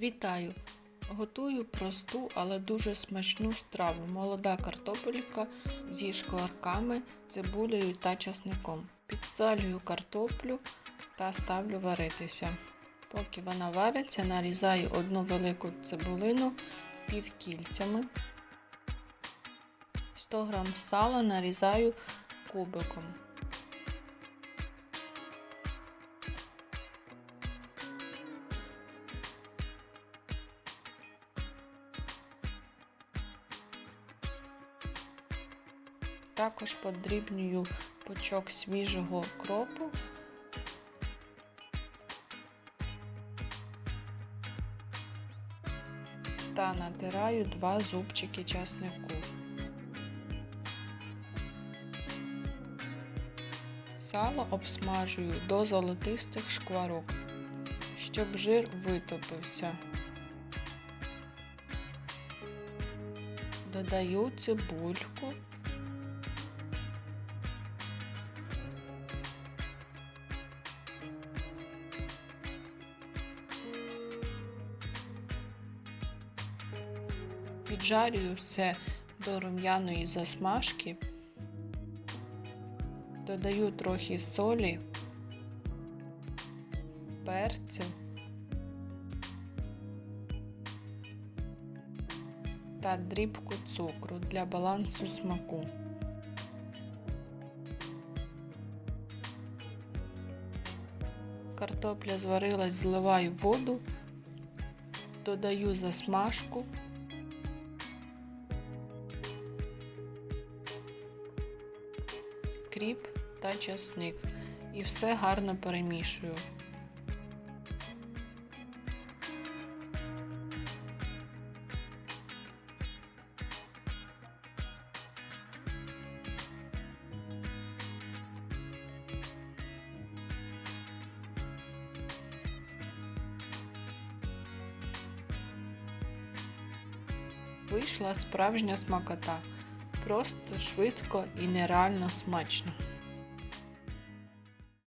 Вітаю! Готую просту, але дуже смачну страву. Молода картопелька зі шкварками, цибулею та часником. Підсалюю картоплю та ставлю варитися. Поки вона вариться, нарізаю одну велику цибулину півкільцями. 100 г сала нарізаю кубиком. Також подрібнюю пучок свіжого кропу. Та натираю два зубчики часнику. Сало обсмажую до золотистих шкварок, щоб жир витопився. Додаю цибульку. Піджарюю все до рум'яної засмажки, додаю трохи солі, перцю та дрібку цукру для балансу смаку. Картопля зварилась, зливаю воду, додаю засмажку. Кріп та часник і все гарно перемішую. Вийшла справжня смакота. Просто швидко і нереально смачно.